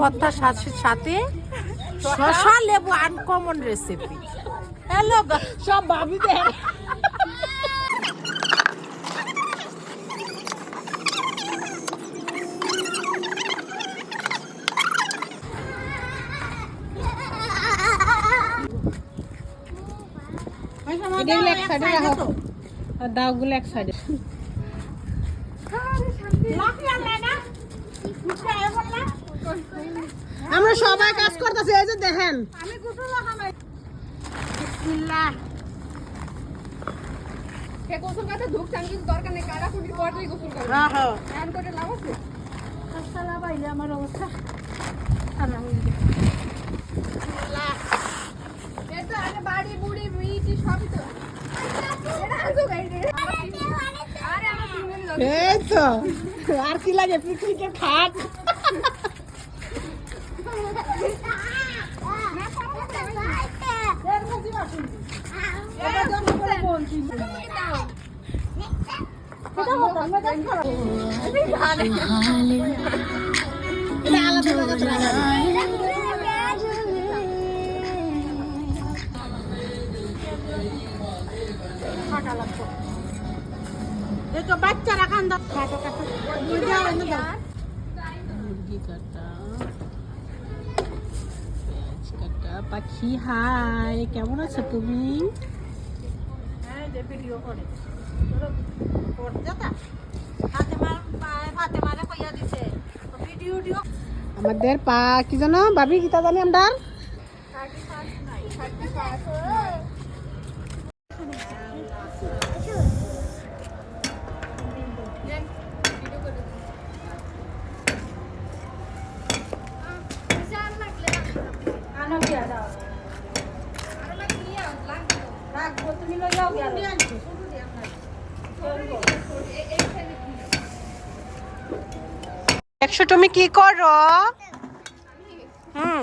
ভর্তার সাথে সাথে শশা লেবু আনকমন রেসিপি হ্যালো সব ভাবি এক সাইডে রাখো। আর দাওগুলো এক সাইডে। আমরা সবাই কাজ করতেছি এই যে দেখেন। গোসল করতে ঢুকতাম কিন্তু দরকার নেই কুটির গোসল করে। লাভ আছে আমার অবস্থা। এই তো আরে বাড়ি বুড়ি মিটি সবই এই তো আর কি লাগে পিকনিকের খাট এটা আলাদা জায়গাতে রাখা। দেখো বাচ্চারা খান্দা খাটো খাটো মুরগি কাটা পেঁয়াজ কাটা পাখি হাই কেমন আছো তুমি? হ্যাঁ আমাদের পা কি জানো? ভাবি কিতা জানি আমরা? আনো একশো তুমি কি করো? হুম।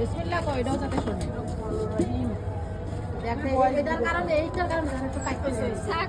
বিসমিল্লাহ কইডাও যাতে শুনে। দেখো এটার কারণে এইটার কারণে একটু কাটতেছে সবাই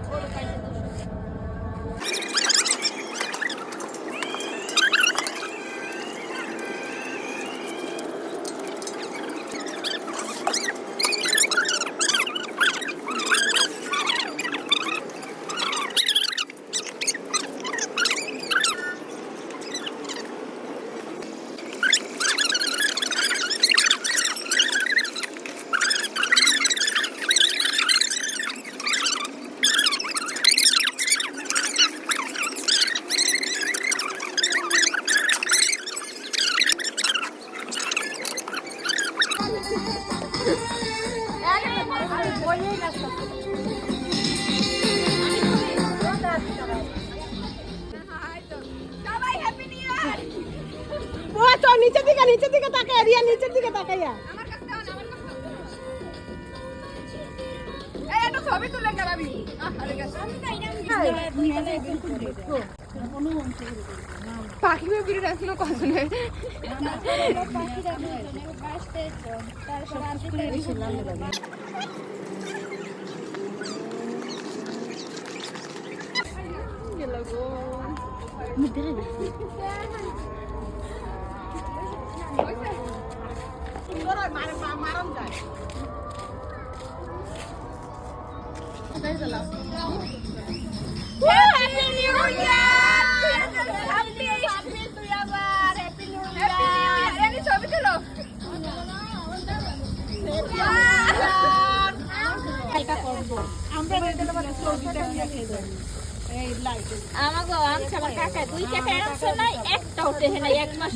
নিচের দিকে নিচের দিকে তাকাই রিয়া নিচের দিকে তাকাইয়া ছবি তুলে গেলাবি পাখি হ্যাপি তুলো এটা করব আমরা আমাকে আনছে আমার কাকা দুই কাকা আনছে নাই একটা উঠে নাই এক মাস